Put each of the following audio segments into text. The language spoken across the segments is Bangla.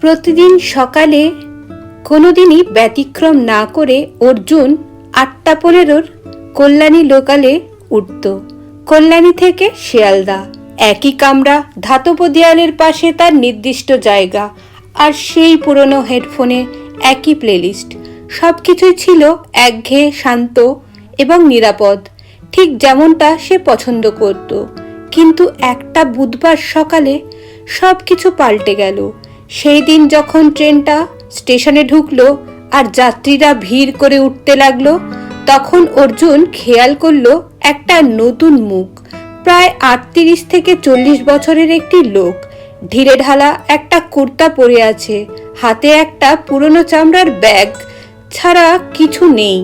প্রতিদিন সকালে কোনোদিনই ব্যতিক্রম না করে অর্জুন আটটা পনেরোর কল্যাণী লোকালে উঠত। কল্যাণী থেকে শিয়ালদা। একই কামরা ধাতব দেয়ালের পাশে তার নির্দিষ্ট জায়গা আর সেই পুরনো হেডফোনে একই প্লেলিস্ট। সব কিছুই ছিল একঘেয়ে শান্ত এবং নিরাপদ। ঠিক যেমনটা সে পছন্দ করত। কিন্তু একটা বুধবার সকালে সব কিছু পাল্টে গেল। সেই দিন যখন ট্রেনটা স্টেশনে ঢুকলো আর যাত্রীরা ভিড় করে উঠতে লাগল, তখন অর্জুন খেয়াল করল একটা নতুন মুখ, প্রায় আটত্রিশ থেকে চল্লিশ বছরের একটি লোক। ঢিলে ঢালা একটা কুর্তা পরে আছে, হাতে একটা পুরনো চামড়ার ব্যাগ, ছাড়া কিছু নেই।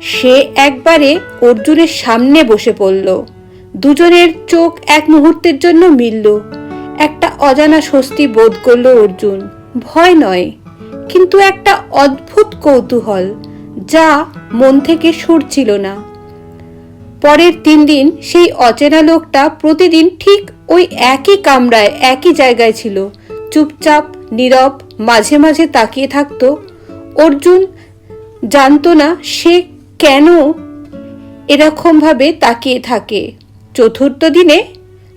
সে একবারে অর্জুনের সামনে বসে পড়ল। দুজনের চোখ এক মুহূর্তের জন্য মিলল। একটা অজানা স্বস্তি বোধ করল অর্জুন। ভয় নয়, কিন্তু একটা অদ্ভুত কৌতূহল যা মন থেকে সরছিল না। পরের তিন দিন সেই অচেনা লোকটা প্রতিদিন ঠিক ওই একই কামরায়, একই জায়গায় ছিল। চুপচাপ, নীরব, মাঝে মাঝে তাকিয়ে থাকতো। অর্জুন জানতো না সে কেন এরকমভাবে তাকিয়ে থাকে। চতুর্থ দিনে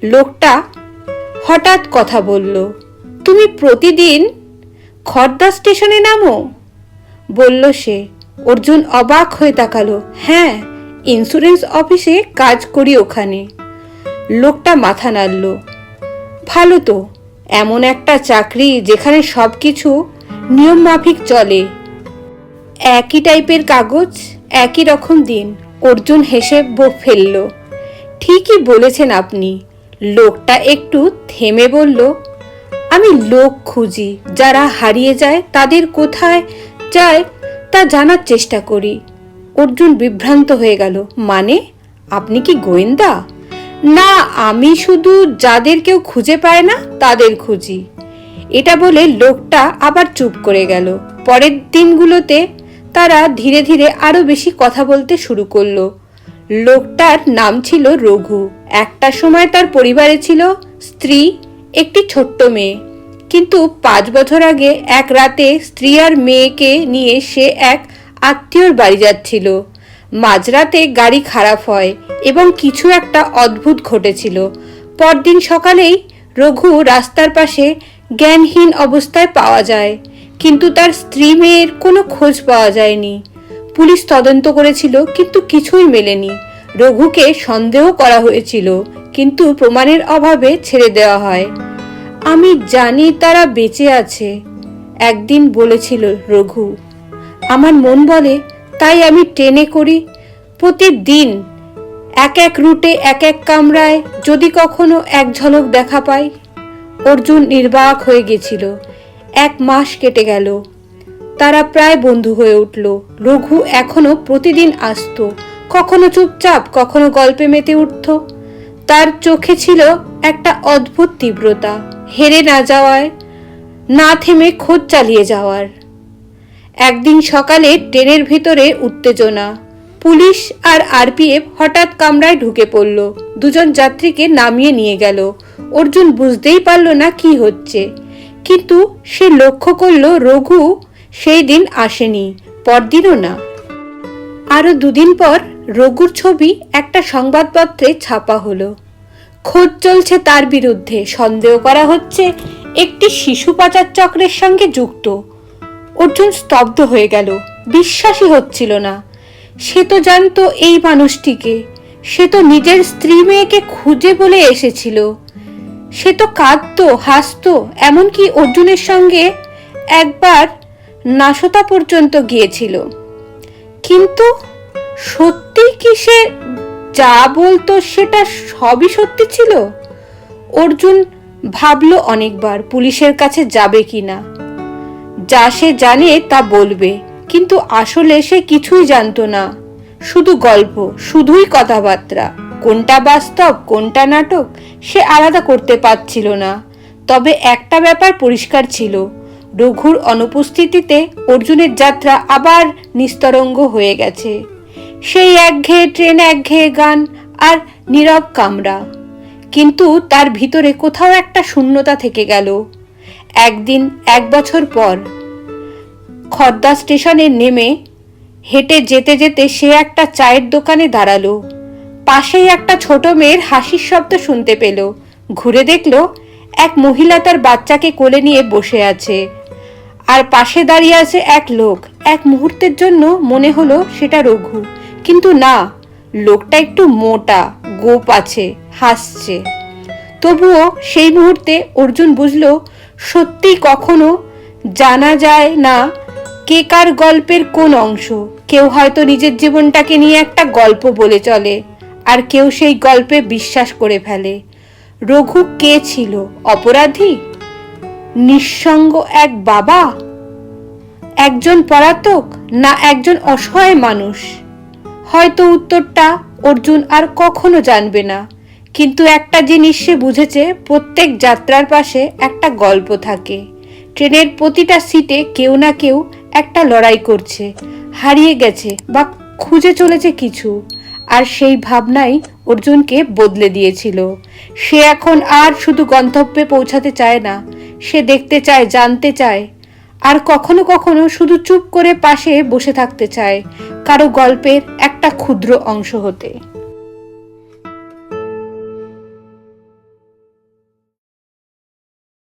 লোকটা হঠাৎ কথা বলল, তুমি প্রতিদিন খর্দা স্টেশনে নামো? বলল সে। অর্জুন অবাক হয়ে তাকালো। হ্যাঁ ইন্স্যুরেন্স অফিসে কাজ করি ওখানে। লোকটা মাথা নাড়ল। ভালো তো, এমন একটা চাকরি যেখানে সব কিছু নিয়ম মাফিক চলে। একই টাইপের কাগজ, একই রকম দিন। অর্জুন হেসে ফেলল। ঠিকই বলেছেন আপনি। লোকটা একটু থেমে বলল, আমি লোক খুঁজি, যারা হারিয়ে যায় তাদের কোথায় যায় তা জানার চেষ্টা করি। অর্জুন বিভ্রান্ত হয়ে গেল মানে আপনি কি গোয়েন্দা? না, আমি শুধু যাদের কেউ খুঁজে পায় না, তাদের খুঁজি। এটা বলে লোকটা আবার চুপ করে গেল। পরের দিনগুলোতে তারা ধীরে ধীরে আরও বেশি কথা বলতে শুরু করল। লোকটার নাম ছিল রঘু। একটা সময় তার পরিবারে ছিল স্ত্রী, একটি ছোট্ট মেয়ে। কিন্তু পাঁচ বছর আগে এক রাতে স্ত্রী আর মেয়েকে নিয়ে সে এক আত্মীয়র বাড়ি যাচ্ছিল। মাঝরাতে গাড়ি খারাপ হয় এবং কিছু একটা অদ্ভুত ঘটেছিল। পরদিন সকালেই রঘু রাস্তার পাশে জ্ঞানহীন অবস্থায় পাওয়া যায়। কিন্তু তার স্ত্রী মেয়ের কোনো খোঁজ পাওয়া যায়নি। পুলিশ তদন্ত করেছিল, কিন্তু কিছুই মেলেনি। রঘুকে সন্দেহ করা হয়েছিল, কিন্তু প্রমাণের অভাবে ছেড়ে দেওয়া হয়। আমি জানি তারা বেঁচে আছে একদিন বলেছিল রঘু। আমার মন বলে, তাই আমি ট্রেনে করি। প্রতিদিন এক এক রুটে, এক এক কামরায় যদি কখনো এক ঝলক দেখা পাই, অর্জুন নির্বাক হয়ে গেছিল। এক মাস কেটে গেল। তারা প্রায় বন্ধু হয়ে উঠল। রঘু এখনও প্রতিদিন আসতো। কখনো চুপচাপ, কখনো গল্পে মেতে উঠত। তার চোখে ছিল একটা অদ্ভুত তীব্রতা। হেরে না যাওয়ায়, না থেমে খোঁজ চালিয়ে যাওয়ার। একদিন সকালে ট্রেনের ভিতরে উত্তেজনা। পুলিশ আর আরপিএফ হঠাৎ কামরায় ঢুকে পড়ল। দুজন যাত্রীকে নামিয়ে নিয়ে গেল। অর্জুন বুঝতেই পারল না কি হচ্ছে। কিন্তু সে লক্ষ্য করল রঘু সেই দিন আসেনি, পরদিনও না। আরও দুদিন পর রঘুর ছবি একটা সংবাদপত্রে ছাপা হলো। খোঁজ চলছে তার বিরুদ্ধে, সন্দেহ করা হচ্ছে একটি শিশু পাচার চক্রের সঙ্গে যুক্ত। অর্জুন স্তব্ধ হয়ে গেল, বিশ্বাসই হচ্ছিল না। সে তো জানতো এই মানুষটিকে, সে তো নিজের স্ত্রী মেয়েকে খুঁজে বলে এসেছিল। সে তো কাঁদতো, হাসতো, এমনকি অর্জুনের সঙ্গে একবার নাশতা পর্যন্ত গিয়েছিল। কিন্তু সত্যি কি সে যা বলতো সেটা সবই সত্যি ছিল? অর্জুন ভাবলো অনেকবার, পুলিশের কাছে যাবে কি না। যা সে জানে তা বলবে, কিন্তু আসলে সে কিছুই জানতো না। শুধু গল্প, শুধুই কথাবার্তা। কোনটা বাস্তব, কোনটা নাটক, সে আলাদা করতে পারছিল না। তবে একটা ব্যাপার পরিষ্কার ছিল রঘুর অনুপস্থিতিতে অর্জুনের যাত্রা আবার নিস্তরঙ্গ হয়ে গেছে। সেই একঘেয়ে ট্রেন, একঘেয়ে গান আর নীরব কামরা। কিন্তু তার ভিতরে কোথাও একটা শূন্যতা থেকে গেল। একদিন, এক বছর পর খর্দা স্টেশনে নেমে হেঁটে যেতে যেতে সে একটা চায়ের দোকানে দাঁড়াল। পাশেই একটা ছোট মেয়ের হাসির শব্দ শুনতে পেল। ঘুরে দেখল এক মহিলা তার বাচ্চাকে কোলে নিয়ে বসে আছে। আর পাশে দাঁড়িয়ে আছে এক লোক। এক মুহূর্তের জন্য মনে হলো সেটা রঘু। কিন্তু না, লোকটা একটু মোটা, গোপ আছে, হাসছে। তবুও সেই মুহূর্তে অর্জুন বুঝলো, সত্যি কখনো জানা যায় না কে কার গল্পের কোন অংশ। কেউ হয়তো নিজের জীবনটাকে নিয়ে একটা গল্প বলে চলে, আর কেউ সেই গল্পে বিশ্বাস করে ফেলে। রঘু কে ছিল? অপরাধী? নিঃসঙ্গ এক বাবা? একজন পলাতক না একজন অসহায় মানুষ? হয়তো উত্তরটা অর্জুন আর কখনো জানবে না। কিন্তু একটা জিনিস সে বুঝেছে, প্রত্যেক যাত্রার পাশে একটা গল্প থাকে। ট্রেনের প্রতিটা সিটে কেউ না কেউ একটা লড়াই করছে। হারিয়ে গেছে বা খুঁজে চলেছে কিছু। আর সেই ভাবনাই অর্জুনকে বদলে দিয়েছিল। সে এখন আর শুধু গন্তব্যে পৌঁছাতে চায় না, সে দেখতে চায়, জানতে চায়। আর কখনো কখনো শুধু চুপ করে পাশে বসে থাকতে চায়, কারও গল্পের একটা ক্ষুদ্র অংশ হতে।